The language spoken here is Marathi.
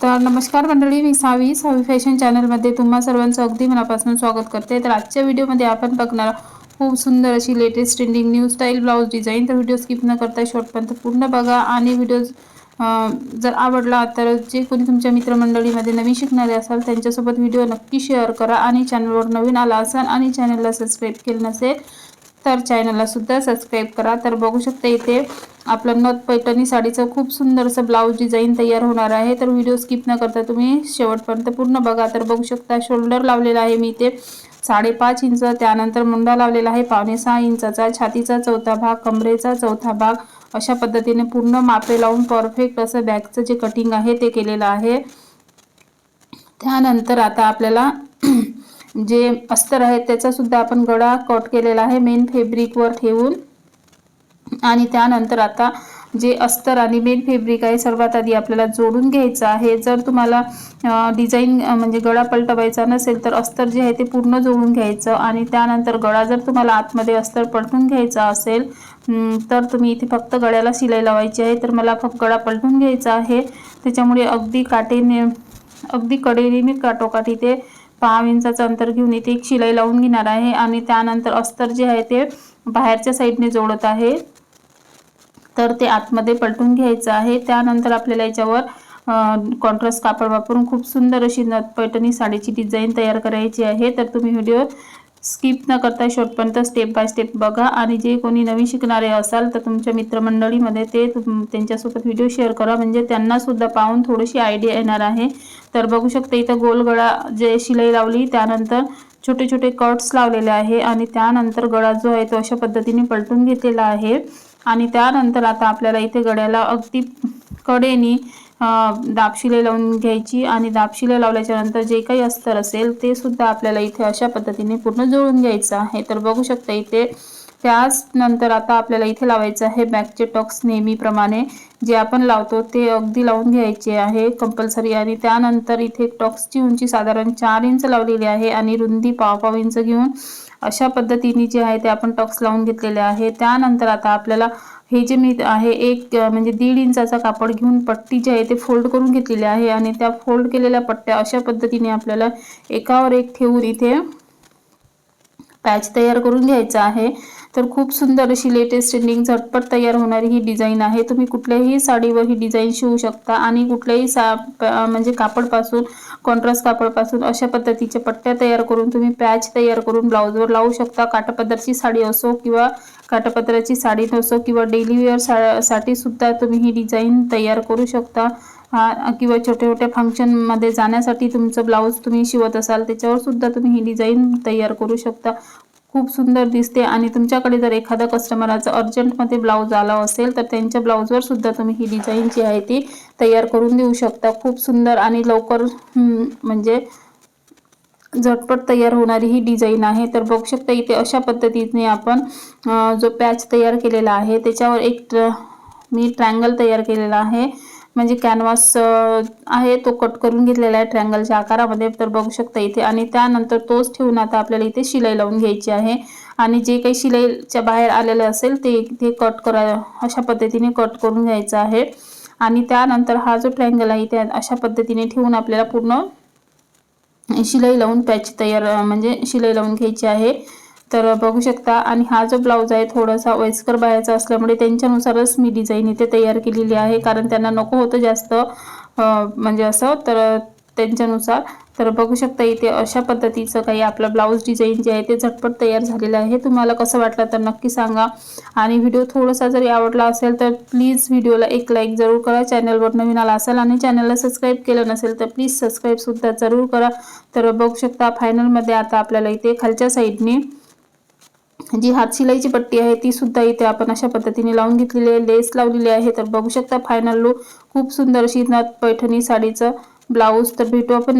तर नमस्कार मंडळी मी सावी सावी फॅशन चॅनलमध्ये तुम्हा सर्वांचं अगदी मनापासून स्वागत करते. तर आजच्या व्हिडिओमध्ये आपण बघणार खूप सुंदर अशी latest trending new style blouse design तर व्हिडिओ स्किप न करता शॉर्टपर्यंत पूर्ण बघा आणि व्हिडिओ जर आवडला तर जे कोणी तुमच्या मित्रमंडळीमध्ये नवीन शिकणारे असाल त्यांच्यासोबत व्हिडिओ नक्की शेअर करा आणि चॅनलवर नवीन आला असाल आणि चॅनलला सबस्क्राईब केलं नसेल तर चॅनलला सुद्धा सबस्क्राईब करा. तर बघू शकता इथे आपलं नथ पैठणी साडीचं खूप सुंदर असं ब्लाऊज डिझाईन तयार होणार आहे. तर व्हिडिओ स्किप न करता तुम्ही शेवटपर्यंत पूर्ण बघा. तर बघू शकता शोल्डर लावलेला आहे मी इथे. साडेपाच इंच त्यानंतर मुंडा लावलेला आहे. पावणे सहा इंचाचा छातीचा चौथा भाग कमरेचा चौथा भाग. अशा पद्धतीने पूर्ण मापे लावून परफेक्ट असं बॅगचं जे कटिंग आहे ते केलेलं आहे. त्यानंतर आता आपल्याला जे अस्तर आहे त्याचा सुद्धा आपण गळा कट केलेला आहे मेन फेब्रिकवर ठेवून. आणि त्यानंतर आता जे अस्तर आणि मेन फेब्रिक आहे सर्वात आधी आपल्याला जोडून घ्यायचं आहे. जर तुम्हाला डिझाईन म्हणजे गळा पलटवायचा नसेल तर अस्तर जे आहे ते पूर्ण जोडून घ्यायचं. आणि त्यानंतर गळा जर तुम्हाला आतमध्ये अस्तर पलटून घ्यायचा असेल तर तुम्ही इथे फक्त गळ्याला शिलाई लावायची आहे. तर मला फक्त गळा पलटून घ्यायचा आहे. त्याच्यामुळे अगदी काटेने अगदी कडेने मी ते इथे पाव इंचाचं अंतर घेऊन इथे एक शिलाई लावून घेणार आहे आणि त्यानंतर अस्तर जे आहे ते बाहेरच्या साईडने जोडत आहे. तर ते आतमध्ये पलटून घ्यायचं आहे. त्यानंतर आपल्याला याच्यावर कॉन्ट्रास्ट कापड वापरून खूप सुंदर अशी नथ पैठणी साडीची डिझाईन तयार करायची आहे. तर तुम्ही व्हिडिओ स्किप न करता शेवटपर्यंत स्टेप बाय स्टेप बघा. आणि जे कोणी नवीन शिकणारे असाल तर तुमच्या मित्रमंडळीमध्ये ते त्यांच्यासोबत व्हिडिओ शेअर करा. म्हणजे त्यांनासुद्धा पाहून थोडीशी आयडिया येणार आहे. तर बघू शकता इथं गोलगळा जे शिलाई लावली त्यानंतर छोटे छोटे कट्स लावलेले आहे आणि त्यानंतर गळा जो आहे तो अशा पद्धतीने पलटून घेतलेला आहे. आणि त्यानंतर आता आपल्याला इथे गड्याला अगदी कडेनी दापशिले लावून घ्यायची आणि दापशिले लावल्याच्या नंतर जे काही अस्तर असेल ते सुद्धा आपल्याला इथे अशा पद्धतीने पूर्ण जुळून घ्यायचं आहे. तर बघू शकता इथे त्याच नंतर आता आपल्याला इथे लावायचं आहे बॅकचे टॉक्स नेहमीप्रमाणे. जे आपण लावतो ते अगदी लावून घ्यायचे आहे कंपल्सरी आणि त्यानंतर इथे टॉक्सची उंची साधारण चार इंच लावलेली आहे आणि रुंदी पाव पाव इंच घेऊन अशा पद्धतीने जे आहे ते आपण टॉक्स लावून घेतलेले आहे. त्यानंतर आता आपल्याला हे जे मी आहे एक म्हणजे दीड इंचाचा कापड घेऊन पट्टी जी आहे ते फोल्ड करून घेतलेली आहे आणि त्या फोल्ड केलेल्या पट्ट्या अशा पद्धतीने आपल्याला एकावर एक ठेवून इथे पॅच तयार करून घ्यायचा आहे. तर खूप सुंदर अशी लेटेस्ट ट्रेंडिंग झटपट तयार होणारी ही डिझाईन आहे. तुम्ही कुठल्याही साडीवर ही डिझाईन शिवू शकता आणि कुठल्याही सा म्हणजे कापडपासून कॉन्ट्रास्ट कापडपासून अशा पद्धतीच्या पट्ट्या तयार करून तुम्ही पॅच तयार करून ब्लाऊजवर लावू शकता. काटापदरची साडी असो किंवा काटापदराची साडी नसो किंवा डेली वेअर सा साठी सुद्धा तुम्ही ही डिझाईन तयार करू शकता. हा किंवा छोट्या छोट्या फंक्शनमध्ये जाण्यासाठी तुमचं ब्लाऊज तुम्ही शिवत असाल त्याच्यावर सुद्धा तुम्ही ही डिझाईन तयार करू शकता. खूप सुंदर दिसते. आणि तुमच्याकडे जर एखादा कस्टमराचा अर्जंटमध्ये ब्लाऊज आला असेल तर त्यांच्या ब्लाऊजवर सुद्धा तुम्ही ही डिझाईन जी आहे ती तयार करून देऊ शकता. खूप सुंदर आणि लवकर म्हणजे झटपट तयार होणारी ही डिझाईन आहे. तर बघू शकता इथे अशा पद्धतीने आपण जो पॅच तयार केलेला आहे त्याच्यावर एक मी ट्रँगल तयार केलेला आहे. म्हणजे कॅनव्हास आहे तो कट करून घेतलेला आहे ट्रँगलच्या आकारामध्ये. तर बघू शकता इथे. आणि त्यानंतर तोच ठेवून आता आपल्याला इथे शिलाई लावून घ्यायची आहे. आणि जे काही शिलाईच्या बाहेर आलेलं असेल ते इथे कट करा अशा पद्धतीने कट करून घ्यायचं आहे. आणि त्यानंतर हा जो ट्रँगल आहे त्या अशा पद्धतीने ठेवून आपल्याला पूर्ण शिलाई लावून पॅच तयार म्हणजे शिलाई लावून घ्यायची आहे. तर बघू शकता आणि हा जो ब्लाऊज आहे थोडासा वयस्कर बायाचा असल्यामुळे त्यांच्यानुसारच मी डिझाईन इथे तयार केलेली आहे. कारण त्यांना नको होतं जास्त म्हणजे असं तर त्यांच्यानुसार. तर बघू शकता इथे अशा पद्धतीचं काही आपलं ब्लाऊज डिझाईन जे आहे ते झटपट तयार झालेलं आहे. तुम्हाला कसं वाटलं तर नक्की सांगा. आणि व्हिडिओ थोडासा जरी आवडला असेल तर प्लीज व्हिडिओला एक लाईक जरूर करा. चॅनलवर नवीन आला असेल आणि चॅनलला सबस्क्राईब केलं नसेल तर प्लीज सबस्क्राईबसुद्धा जरूर करा. तर बघू शकता फायनलमध्ये आता आपल्याला इथे खालच्या साईडने जी हात शिलाईची पट्टी आहे ती सुद्धा इथे आपण अशा पद्धतीने लावून घेतलेली आहे. लेस लावलेली आहे तर बघू शकता फायनल लुक खूप सुंदर अशी नथ पैठणी साडीचं ब्लाऊज तर भेटू आपण